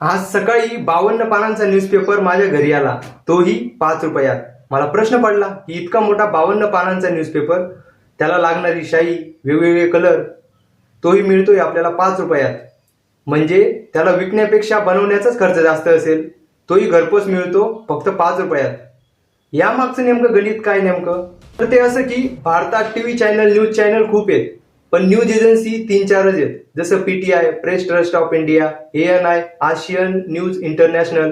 आज सकाळी बावन्न पानांचा न्यूजपेपर माझ्या घरी आला. तोही पाच रुपयात. मला प्रश्न पडला की इतका मोठा बावन्न पानांचा न्यूजपेपर त्याला लागणारी शाई वेगवेगळे कलर तोही मिळतोय आपल्याला पाच रुपयात. म्हणजे त्याला विकण्यापेक्षा बनवण्याचाच खर्च जास्त असेल. तोही घरपोच मिळतो फक्त पाच रुपयात. यामागचं नेमकं गणित काय नेमकं? तर ते असं की भारतात T V channel news channel खूप आहेत. पण न्यूज एजन्सी तीन चारच आहेत. जसं PTI Press Trust of India ANI Asian News International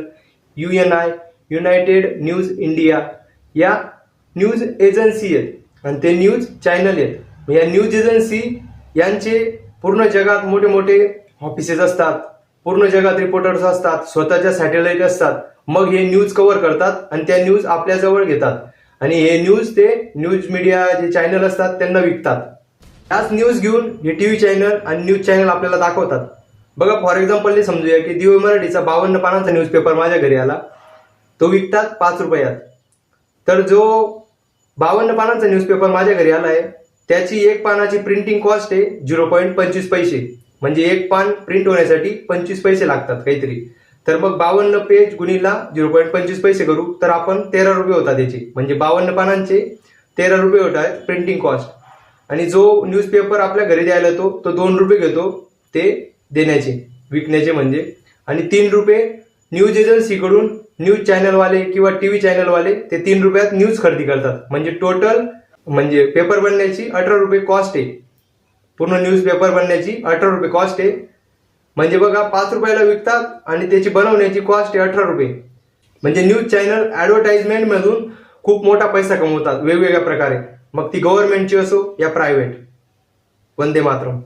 UNI United News India या न्यूज एजन्सी आहेत. आणि ते न्यूज चॅनल आहेत. या न्यूज एजन्सी यांचे पूर्ण जगात मोठे मोठे ऑफिसेस असतात. पूर्ण जगात रिपोर्टर्स असतात. स्वतःच्या सॅटेलाईट असतात. मग हे न्यूज कव्हर करतात आणि त्या न्यूज आपल्याजवळ घेतात. आणि हे न्यूज ते न्यूज मीडिया जे चॅनल असतात त्यांना विकतात. त्याच न्यूज घेऊन हे टी व्ही चॅनल आणि न्यूज चॅनल आपल्याला दाखवतात. बघा फॉर एक्झाम्पल समजूया की दिव मराठीचा बावन्न पानांचा न्यूजपेपर माझ्या घरी आला. तो विकतात पाच रुपयात. तर जो बावन्न पानांचा न्यूजपेपर माझ्या घरी आलाय त्याची एक पानाची प्रिंटिंग कॉस्ट आहे झिरो पॉईंट पंचवीस पैसे. म्हणजे एक पान प्रिंट होण्यासाठी पंचवीस पैसे लागतात काहीतरी. तर मग बावन्न पेज गुणीला झिरो पॉईंट पंचवीस पैसे करू तर आपण तेरा रुपये होतात त्याचे म्हणजे बावन्न पानांचे तेरा रुपये होत आहेत प्रिंटिंग कॉस्ट आणि जो न्यूजपेपर आपल्या घरी द्यायला येतो तो दोन रुपये घेतो ते देण्याचे विकण्याचे म्हणजे. आणि तीन रुपये न्यूज एजन्सीकडून न्यूज चॅनलवाले किंवा टी व्ही चॅनलवाले ते तीन रुपयात न्यूज खरेदी करतात. म्हणजे टोटल म्हणजे पेपर बनण्याची अठरा रुपये कॉस्ट आहे. पूर्ण न्यूज पेपर बनण्याची अठरा रुपये कॉस्ट आहे. म्हणजे बघा पाच रुपयाला विकतात आणि त्याची बनवण्याची कॉस्ट आहे अठरा रुपये. म्हणजे न्यूज चॅनल ॲडव्हर्टाईजमेंटमधून खूप मोठा पैसा कमवतात वेगवेगळ्या प्रकारे. मग ती गव्हर्नमेंटची असो या प्रायव्हेट वंदे मातरम.